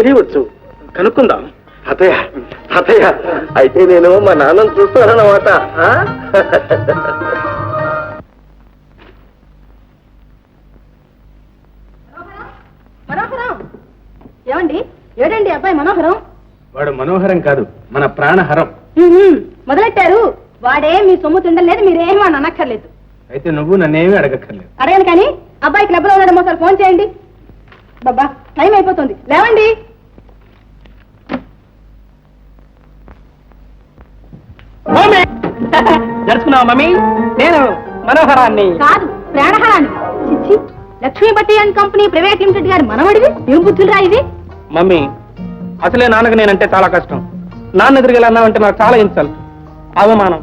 తెలియవచ్చు. కనుక్కుందాం. అతయ్య అతయ్య అయితే నేను మా నాన్నను చూస్తానన్నమాట. ఏమండి? ఏడండి అబ్బాయి మనోహరం? వాడు మనోహరం కాదు మన ప్రాణహరం. మొదలెట్టారు? వాడే మీ సొమ్ము తిండలేదు మీరేం అని అనక్కర్లేదు. అయితే నువ్వు నన్నేమీ అడగక్కర్లేదు. అడగను కానీ అబ్బాయి క్లబ్లో ఉన్నాడేమో ఒకసారి ఫోన్ చేయండి. బాబా టైం అయిపోతుంది. లేవండి. జరుచుకున్నావా మమ్మీ? నేను మనోహరాన్ని. కాదు ప్రాణహారాన్ని. చిచ్చి లక్ష్మీ బట్టి అండ్ కంపెనీ ప్రైవేట్ లిమిటెడ్ గారి మనవడివి? ఏం బుద్ధులురా ఇది? మమ్మీ అసలే నాన్నకు నేనంటే చాలా కష్టం. నాన్న ఎదురుగా అన్నావంటే నాకు చాలా ఇన్సల్ట్ అవమానం.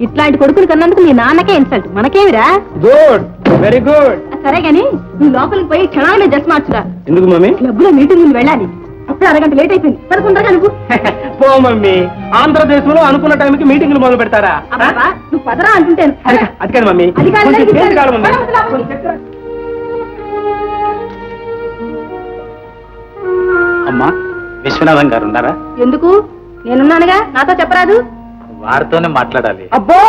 ఇట్లాంటి కొడుకులు కన్నందుకు మీ నాన్నకే ఇన్సల్ట్ మనకేమిరా? గుడ్. వెరీ గుడ్ సరే గాని నువ్వు లోపలికి పోయి క్షణాలనే డ్రెస్ మార్చురా. ఎందుకు మమ్మీ? క్లబ్లో మీటింగ్ వెళ్ళాలి. అప్పుడు అరగంట లేట్ అయిపోయింది. పదకొండగా నువ్వు? పో మమ్మీ. ఆంధ్రదేశంలో అనుకున్న టైంకి మీటింగ్లు మొదలు పెడతారా? నువ్వు పదరా అంటుంటాను. అది కాదు మమ్మీ. అమ్మా విశ్వనాథం గారు ఉన్నారా? ఎందుకు? నేనున్నానుగా నాతో చెప్పరాదు? వారితోనే మాట్లాడాలి. అబ్బో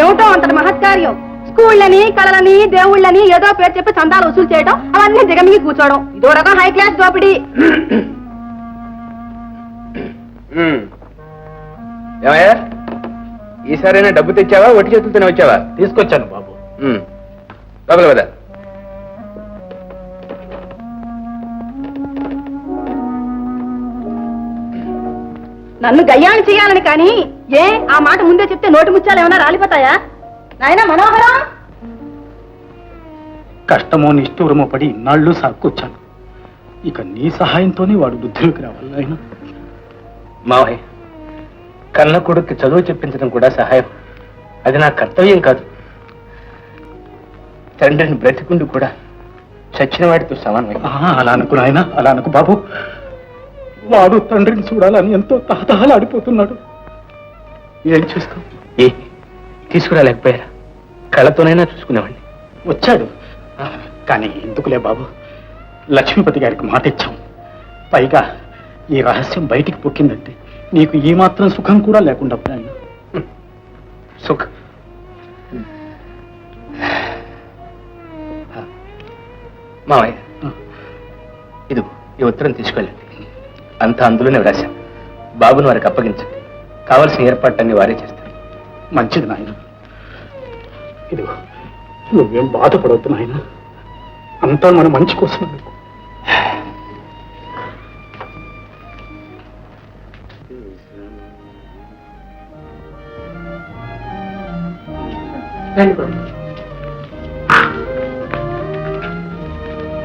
ఏమిటో అంతటి మహత్కార్యం. స్కూళ్ళని కళలని దేవుళ్ళని ఏదో పేరు చెప్పి చందాలు వసూలు చేయడం అవన్నీ దిగమిగి కూర్చోవడం. ఇదో రకం హై క్లాస్ దోపిడీ. ఏమయ్యా? ఈసారైనా డబ్బు తెచ్చావా? ఒట్టి చేతులతోనే వచ్చావా? తీసుకొచ్చాను బాబు. లోపల పద నన్ను గయ్యాన్ని చేయాలని కానీ ఏ ఆ మాట ముందే చెప్తే నోటి ముత్యాలు ఏమైనా రాలిపోతాయా? నాయనా మనోహరం! కష్టమో నిష్ఠూరమో పడి ఇన్నాళ్ళు సాక్కొచ్చాను ఇక నీ సహాయంతోనే వాడు బుద్ధిలోకి రావాలి ఆయన మావయ్య కన్న కొడుక్కి చదువు చెప్పించడం కూడా సహాయం. అది నా కర్తవ్యం కాదు. తండ్రిని బ్రతికుండి కూడా చచ్చిన వాడితో సమానమే. అలా అనుకు నాయన అలా అనుకు బాబు. వాడు తండ్రిని చూడాలని ఎంతో తహతహలాడిపోతున్నాడు ఏం చేస్తాం? ఏ తీసుకురాలేకపోయారా? కళ్ళతోనైనా చూసుకునేవాడిని. వచ్చాడు. కానీ ఎందుకులే బాబు? లక్ష్మీపతి గారికి మాట ఇచ్చాం పైగా ఈ రహస్యం బయటికి పొక్కిందంటే నీకు ఈ మాత్రం సుఖం కూడా లేకుండా పోయాను సుఖ. మావయ్య ఇదిగో ఈ ఉత్తరం తీసుకెళ్ళండి. అంతా అందులోనే వ్రాశాం బాబుని వారికి అప్పగించండి. కావలసిన ఏర్పాట్లన్నీ వారే చేస్తారు. మంచిది నాయన. ఇదిగో నువ్వేం బాధపడవద్దు నాయన. అంతా మన మంచి కోసం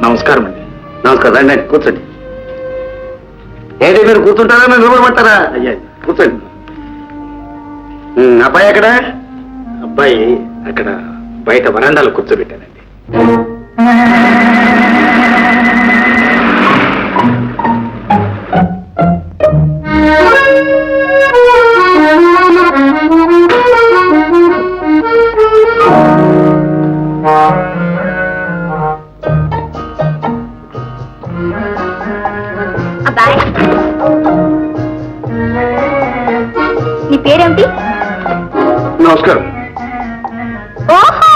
నమస్కారం అండి. నమస్కారం. రండి రండి, కూర్చోండి. ఏంటి మీరు కూర్చుంటారా? మీరు నిలబడమంటారా? అయ్యా కూర్చోండి. అబ్బాయి ఎక్కడ? అబ్బాయి అక్కడ బయట వరండాలో కూర్చోబెట్టానండి పేరేమిటి నమస్కారం. ఓహో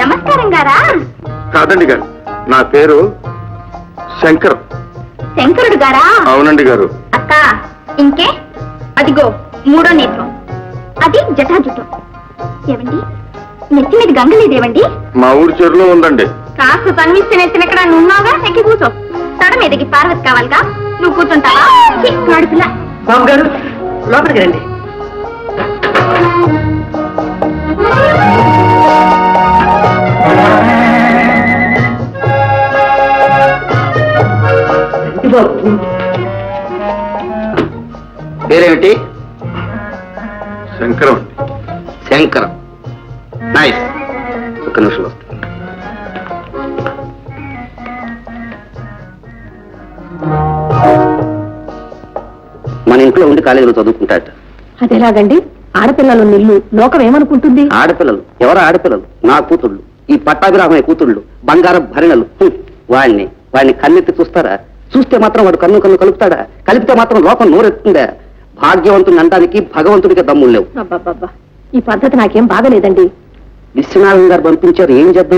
నమస్కారం గారా? కాదండి గారు నా పేరు శంకర్. శంకరుడు గారా? అవునండి గారు. అక్క ఇంకే? అదిగో మూడో నేత్రం. అది జటాజుటం. ఏవండి? నెత్తి మీద గంగ లేదేవండి? మా ఊరి చెరులో ఉందండి. కాస్త తన్విస్తే నెత్తిన ఎక్కడ నున్నావుగా ఎక్కి కూర్చో. తడ మీదకి పార్వతి కావాలిగా? నువ్వు కూర్చుంటావా. బాబు గారు లోపలికి రండి. పేరేమిటి? శంకరం. శంకరం. నైస్ ఒక నిమిషం వస్తుంది మన ఇంట్లో ఉండి కాలేజీలో చదువుకుంటాట అదెలాగండి ఆడపిల్లలు నిల్లు లోకం ఏమనుకుంటుంది ఆడపిల్లలు. ఎవరు ఆడపిల్లలు? నా కూతుళ్ళు. ఈ పట్టాభిరామయ్య కూతుళ్ళు బంగారం భరిణలు. వాణ్ణి వాణ్ణి కన్నెత్తి చూస్తారా? చూస్తే మాత్రం వాడు కన్ను కన్ను కలుపుతాడా? కలిపితే మాత్రం లోకం నోరెత్తుందా? భాగ్యవంతుని అనడానికి భగవంతుడికి దమ్ములు లేవు. ఈ పద్ధతి నాకేం బాగలేదండి. విశ్వనాథం గారు పంపించారు ఏం చేద్దాం?